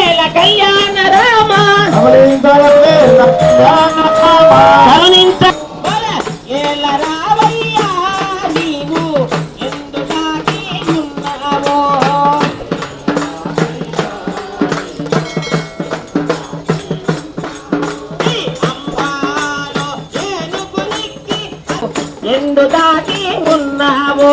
కరుణించరావేల కళ్యాణ రామ. కరుణించ ఏల రావయ్యా నీవు ఎందులాగి ఉన్నావో ఈ అంబాలో ఏనుగు నిక్కి ఎందు దాగి ఉన్నావో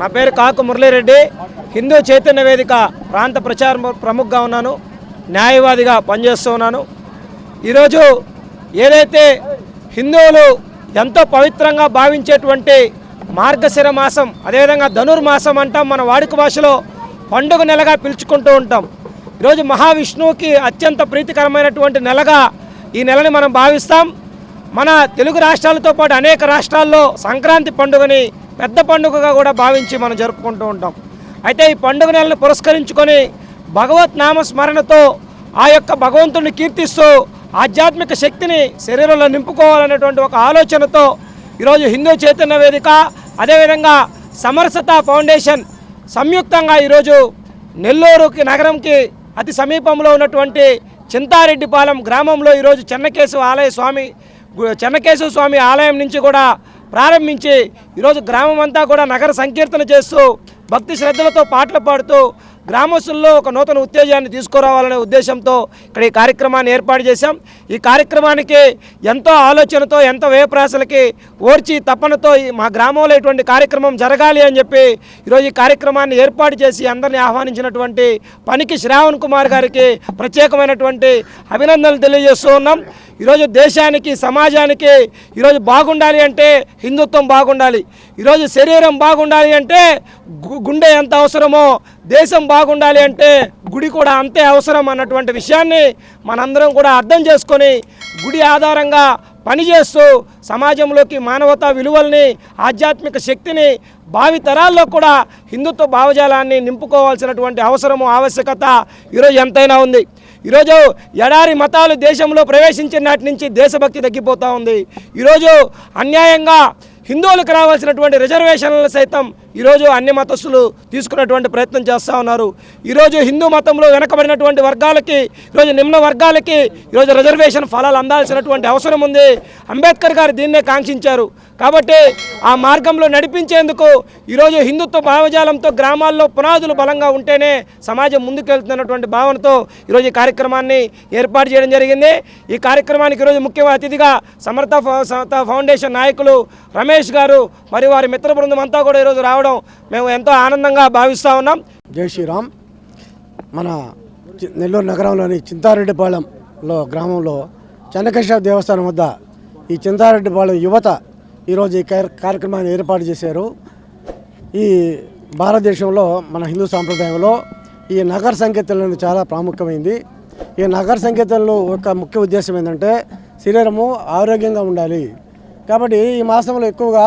నా పేరు కాకు మురళీరెడ్డి. హిందూ చైతన్య వేదిక ప్రాంత ప్రచార ప్రముఖగా ఉన్నాను. న్యాయవాదిగా పనిచేస్తూ ఉన్నాను. ఈరోజు ఏదైతే హిందువులు ఎంతో పవిత్రంగా భావించేటువంటి మార్గశిర మాసం అదేవిధంగా ధనుర్మాసం అంటాం మన వాడుక భాషలో పండుగ నెలగా పిలుచుకుంటూ ఉంటాం. ఈరోజు మహావిష్ణువుకి అత్యంత ప్రీతికరమైనటువంటి నెలగా ఈ నెలని మనం భావిస్తాం. మన తెలుగు రాష్ట్రాలతో పాటు అనేక రాష్ట్రాల్లో సంక్రాంతి పండుగని పెద్ద పండుగగా కూడా భావించి మనం జరుపుకుంటూ ఉంటాం. అయితే ఈ పండుగ నెలను పురస్కరించుకొని భగవత్ నామ స్మరణతో ఆ యొక్క భగవంతుడిని కీర్తిస్తూ ఆధ్యాత్మిక శక్తిని శరీరంలో నింపుకోవాలనేటువంటి ఒక ఆలోచనతో ఈరోజు హిందూ చైతన్య వేదిక అదేవిధంగా సమరసత ఫౌండేషన్ సంయుక్తంగా ఈరోజు నెల్లూరుకి నగరంకి అతి సమీపంలో ఉన్నటువంటి చింతారెడ్డిపాలెం గ్రామంలో ఈరోజు చెన్నకేశవ ఆలయ స్వామి చెన్నకేశవ స్వామి ఆలయం నుంచి కూడా ప్రారంభించి ఈరోజు గ్రామం అంతా కూడా నగర సంకీర్తన చేస్తూ భక్తి శ్రద్ధలతో పాటలు పాడుతూ గ్రామస్తుల్లో ఒక నూతన ఉత్తేజాన్ని తీసుకురావాలనే ఉద్దేశంతో ఇక్కడ ఈ కార్యక్రమాన్ని ఏర్పాటు చేశాం. ఈ కార్యక్రమానికి ఎంతో ఆలోచనతో ఎంతో వ్యయప్రాసలకి ఓర్చి తపనతో మా గ్రామంలో ఇటువంటి కార్యక్రమం జరగాలి అని చెప్పి ఈరోజు ఈ కార్యక్రమాన్ని ఏర్పాటు చేసి అందరినీ ఆహ్వానించినటువంటి పనికి శ్రావణ్ కుమార్ గారికి ప్రత్యేకమైనటువంటి అభినందనలు తెలియజేస్తూ ఉన్నాం. ఈరోజు దేశానికి సమాజానికి ఈరోజు బాగుండాలి అంటే హిందుత్వం బాగుండాలి. ఈరోజు శరీరం బాగుండాలి అంటే గు- గుండె ఎంత అవసరమో దేశం బాగుండాలి అంటే గుడి కూడా అంతే అవసరం అన్నటువంటి విషయాన్ని మనందరం కూడా అర్థం చేసుకొని గుడి ఆధారంగా పనిచేస్తూ సమాజంలోకి మానవతా విలువల్ని ఆధ్యాత్మిక శక్తిని భావితరాల్లో కూడా హిందుత్వ భావజాలాన్ని నింపుకోవాల్సినటువంటి అవసరము ఆవశ్యకత ఈరోజు ఎంతైనా ఉంది. ఈరోజు ఎడారి మతాలు దేశంలో ప్రవేశించిన నాటి నుంచి దేశభక్తి తగ్గిపోతూ ఉంది. ఈరోజు అన్యాయంగా హిందువులకు రావాల్సినటువంటి రిజర్వేషన్లను సైతం ఈరోజు అన్ని మతస్థులు తీసుకున్నటువంటి ప్రయత్నం చేస్తూ ఉన్నారు. ఈరోజు హిందూ మతంలో వెనకబడినటువంటి వర్గాలకి ఈరోజు నిమ్న వర్గాలకి ఈరోజు రిజర్వేషన్ ఫలాలు అందాల్సినటువంటి అవసరం ఉంది. అంబేద్కర్ గారు దీన్నే కాంక్షించారు. కాబట్టి ఆ మార్గంలో నడిపించేందుకు ఈరోజు హిందుత్వ భావజాలంతో గ్రామాల్లో పునాదులు బలంగా ఉంటేనే సమాజం ముందుకెళ్తున్నటువంటి భావనతో ఈరోజు ఈ కార్యక్రమాన్ని ఏర్పాటు చేయడం జరిగింది. ఈ కార్యక్రమానికి ఈరోజు ముఖ్య అతిథిగా సమర్థ సమర్థ ఫౌండేషన్ నాయకులు రమేష్ గారు మరి వారి మిత్ర బృందం అంతా కూడా ఈరోజు రావడం మేము ఎంతో ఆనందంగా భావిస్తూ ఉన్నాం. జై శ్రీరామ్. మన నెల్లూరు నగరంలోని చింతారెడ్డిపాలెంలో గ్రామంలో చెన్నకేశ్వర దేవస్థానం వద్ద ఈ చింతారెడ్డిపాలెం యువత ఈరోజు ఈ కార్య- కార్యక్రమాన్ని ఏర్పాటు చేశారు. ఈ భారతదేశంలో మన హిందూ సాంప్రదాయంలో ఈ నగర సంకీర్తనలు అనేది చాలా ప్రాముఖ్యమైంది. ఈ నగర సంకీర్తనలు ఒక ముఖ్య ఉద్దేశం ఏంటంటే శరీరము ఆరోగ్యంగా ఉండాలి. కాబట్టి ఈ మాసంలో ఎక్కువగా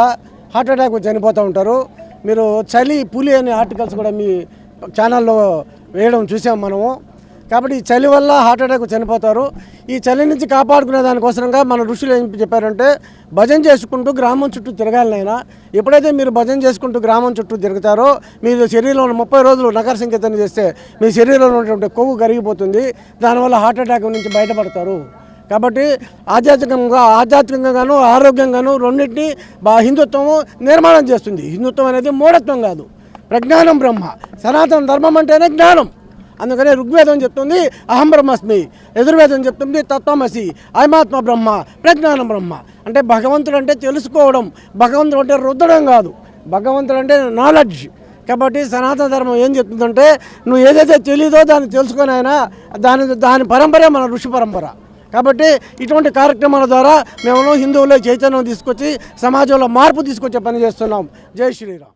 హార్ట్ అటాక్ చనిపోతూ ఉంటారు. మీరు చలి పులి అనే ఆర్టికల్స్ కూడా మీ ఛానల్లో వేయడం చూసాం మనము. కాబట్టి ఈ చలి వల్ల హార్ట్ అటాక్ చనిపోతారు. ఈ చలి నుంచి కాపాడుకునే దానికోసంగా మన ఋషులు ఏం చెప్పారంటే భజన చేసుకుంటూ గ్రామం చుట్టూ తిరగాలనైనా ఎప్పుడైతే మీరు భజన చేసుకుంటూ గ్రామం చుట్టూ తిరుగుతారో మీ శరీరంలో ముప్పై రోజులు నగర సంకీర్తన చేస్తే మీ శరీరంలో ఉన్నటువంటి కొవ్వు కరిగిపోతుంది. దానివల్ల హార్ట్ అటాక్ నుంచి బయటపడతారు. కాబట్టి ఆధ్యాత్మికంగా ఆధ్యాత్మికంగాను ఆరోగ్యంగాను రెండింటినీ బా హిందుత్వము నిర్మాణం చేస్తుంది. హిందుత్వం అనేది మూఢత్వం కాదు. ప్రజ్ఞానం బ్రహ్మ. సనాతన ధర్మం అంటేనే జ్ఞానం. అందుకనే ఋగ్వేదం చెప్తుంది అహం బ్రహ్మస్మి. యజుర్వేదం చెప్తుంది తత్వమసి. అయమాత్మ బ్రహ్మ. ప్రజ్ఞానం బ్రహ్మ. అంటే భగవంతుడు అంటే తెలుసుకోవడం. భగవంతుడు అంటే రుద్దడం కాదు. భగవంతుడు అంటే నాలెడ్జ్ కాబట్టి సనాతన ధర్మం ఏం చెప్తుందంటే నువ్వు ఏదైతే తెలియదో దాన్ని తెలుసుకొని అయినా దాని దాని పరంపరే మన ఋషి పరంపర. కాబట్టి ఇటువంటి కార్యక్రమాల ద్వారా మేము హిందువుల్లో చైతన్యం తీసుకొచ్చి సమాజంలో మార్పు తీసుకొచ్చే పని చేస్తున్నాం. జై శ్రీరామ్.